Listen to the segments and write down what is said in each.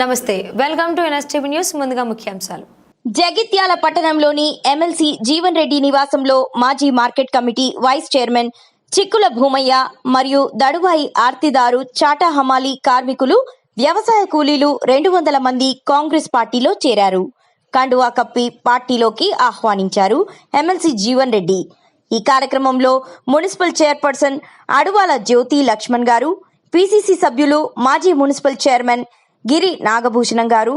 నమస్తే welcome to NSTV news ముందుగా ముఖ్యాంశాలు. జగిత్యాల పట్టణంలోని ఎమ్మెల్సీ జీవన్ రెడ్డి నివాసంలో మాజీ market committee vice chairman Chikkula Bhoomaiah మరియు దడువాయి ఆర్తిదారు చాటా హమాలి కార్మికులు వ్యవసాయ కూలీలు రెండు వందల మంది కాంగ్రెస్ పార్టీలో చేరారు. కండువా కప్పి పార్టీలోకి ఆహ్వానించారు ఎమ్మెల్సీ జీవన్ రెడ్డి. ఈ కార్యక్రమంలో మున్సిపల్ చైర్పర్సన్ అడువాల జ్యోతి లక్ష్మణ్ గారు పిసిసి సభ్యులు మాజీ మున్సిపల్ చైర్మన్ గిరి నాగభూషణం గారు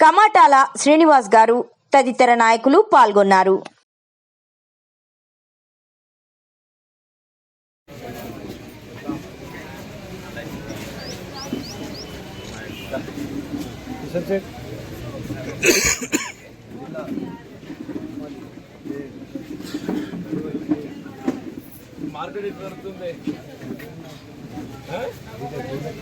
కమాటాల శ్రీనివాస్ గారు తదితర నాయకులు పాల్గొన్నారు. Market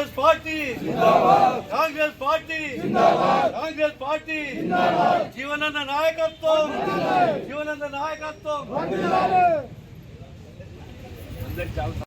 Congress party. Congress party. Congress party. Jeevan नायकत्व। जीवन नायकत्व।